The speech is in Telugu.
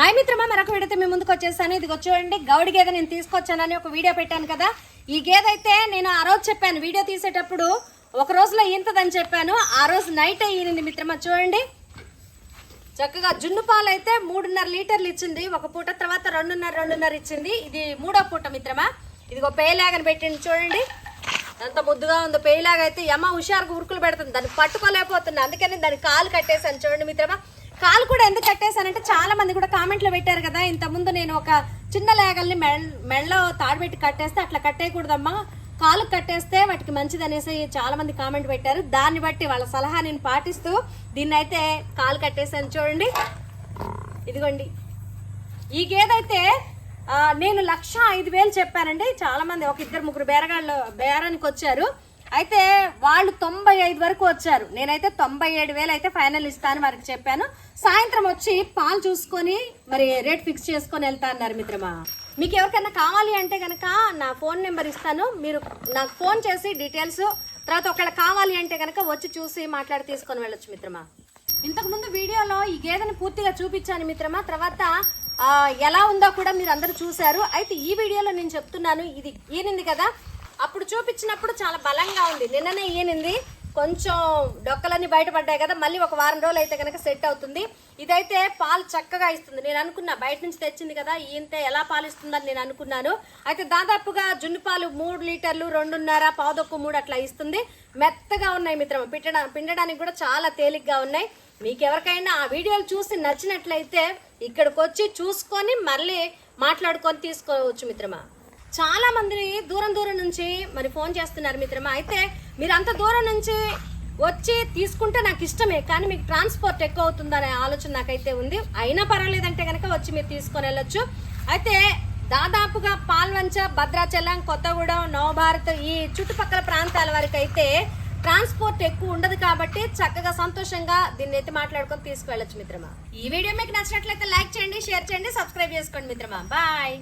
హాయ్ మిత్రమా మరొక వీడియోతో మీ ముందుకు వచ్చేసాను. ఇది చూడండి గౌడి గేదె నేను తీసుకొచ్చానని ఒక వీడియో పెట్టాను కదా. ఈ గేదె అయితే నేను ఆ రోజు చెప్పాను వీడియో తీసేటప్పుడు ఒక రోజులో ఇంతదని చెప్పాను. ఆ రోజు నైట్ అయ్యింది మిత్రమా చూడండి. చక్కగా జున్ను పాలు అయితే మూడున్నర లీటర్లు ఇచ్చింది. ఒక పూట తర్వాత రెండున్నర రెండున్నర ఇచ్చింది. ఇది మూడో పూట మిత్రమా. ఇదిగో పేలాగని పెట్టింది చూడండి. ఎంత ముద్దుగా ఉందో పేలాగైతే అయితే యమ్మ హుషారుగా ఉరుకులు పెడుతుంది. దాన్ని పట్టుకోలేకపోతుంది అందుకని దాని కాలు కట్టేసాను చూడండి మిత్రమా. కాలు కూడా ఎందుకు కట్టేశానంటే చాలా మంది కూడా కామెంట్లో పెట్టారు కదా ఇంతకుముందు నేను ఒక చిన్న లేగల్ని మెడ మెడలో తాడుపెట్టి కట్టేస్తే అట్లా కట్టేయకూడదమ్మా. కాలు కట్టేస్తే వాటికి మంచిది అనేసి చాలా మంది కామెంట్ పెట్టారు. దాన్ని బట్టి వాళ్ళ సలహా నేను పాటిస్తూ దీన్ని అయితే కాలు కట్టేసాను చూడండి. ఇదిగోండి. ఈ గేదైతే నేను లక్ష ఐదు వేలు చెప్పానండి. చాలా మంది ఒక ఇద్దరు ముగ్గురు బేరగాళ్ళు బేరానికి వచ్చారు అయితే వాళ్ళు తొంభై ఐదు వరకు వచ్చారు. నేనైతే తొంభై ఏడు వేలు అయితే ఫైనల్ ఇస్తాను వారికి చెప్పాను. సాయంత్రం వచ్చి పాలు చూసుకొని మరి రేట్ ఫిక్స్ చేసుకొని వెళ్తా అన్నారు మిత్రమా. మీకు ఎవరికైనా కావాలి అంటే కనుక నా ఫోన్ నెంబర్ ఇస్తాను. మీరు నాకు ఫోన్ చేసి డీటెయిల్స్ తర్వాత ఒకళ్ళు కావాలి అంటే కనుక వచ్చి చూసి మాట్లాడి తీసుకొని వెళ్ళొచ్చు మిత్రమా. ఇంతకుముందు వీడియోలో ఈ గేదెని పూర్తిగా చూపించాను మిత్రమా. తర్వాత ఎలా ఉందో కూడా మీరు అందరూ చూశారు. అయితే ఈ వీడియోలో నేను చెప్తున్నాను. ఇది ఈనింది కదా. అప్పుడు చూపించినప్పుడు చాలా బలంగా ఉంది. నిన్ననే ఈనింది కొంచెం డొక్కలన్నీ బయటపడ్డాయి కదా మళ్ళీ ఒక వారం రోజులు అయితే కనుక సెట్ అవుతుంది. ఇదైతే పాలు చక్కగా ఇస్తుంది. నేను అనుకున్నా బయట నుంచి తెచ్చింది కదా ఈయంతే ఎలా పాలు ఇస్తుందని నేను అనుకున్నాను. అయితే దాదాపుగా జున్ను పాలు మూడు లీటర్లు రెండున్నర పావుదొక్కు మూడు అట్లా ఇస్తుంది. మెత్తగా ఉన్నాయి మిత్రం పిండడా పిండడానికి కూడా చాలా తేలిగ్గా ఉన్నాయి. మీకు ఎవరికైనా ఆ వీడియోలు చూసి నచ్చినట్లయితే ఇక్కడికి వచ్చి చూసుకొని మళ్ళీ మాట్లాడుకొని తీసుకోవచ్చు మిత్రమా. చాలా మంది దూరం దూరం నుంచి మరి ఫోన్ చేస్తున్నారు మిత్రమా అయితే మీరు అంత దూరం నుంచి వచ్చి తీసుకుంటే నాకు ఇష్టమే కానీ మీకు ట్రాన్స్పోర్ట్ ఎక్కువ అవుతుందనే ఆలోచన నాకైతే ఉంది. అయినా పర్వాలేదంటే కనుక వచ్చి మీరు తీసుకొని వెళ్ళొచ్చు. అయితే దాదాపుగా పాల్వంచ భద్రాచలం కొత్తగూడెం నవభారత్ ఈ చుట్టుపక్కల ప్రాంతాల వరకు అయితే ట్రాన్స్పోర్ట్ ఎక్కువ ఉండదు కాబట్టి చక్కగా సంతోషంగా దీన్ని అయితే మాట్లాడుకొని తీసుకువెళ్ళొచ్చు మిత్రమా ఈ వీడియో మీకు నచ్చినట్లయితే లైక్ చేయండి షేర్ చేయండి సబ్స్క్రైబ్ చేసుకోండి మిత్రమా బాయ్.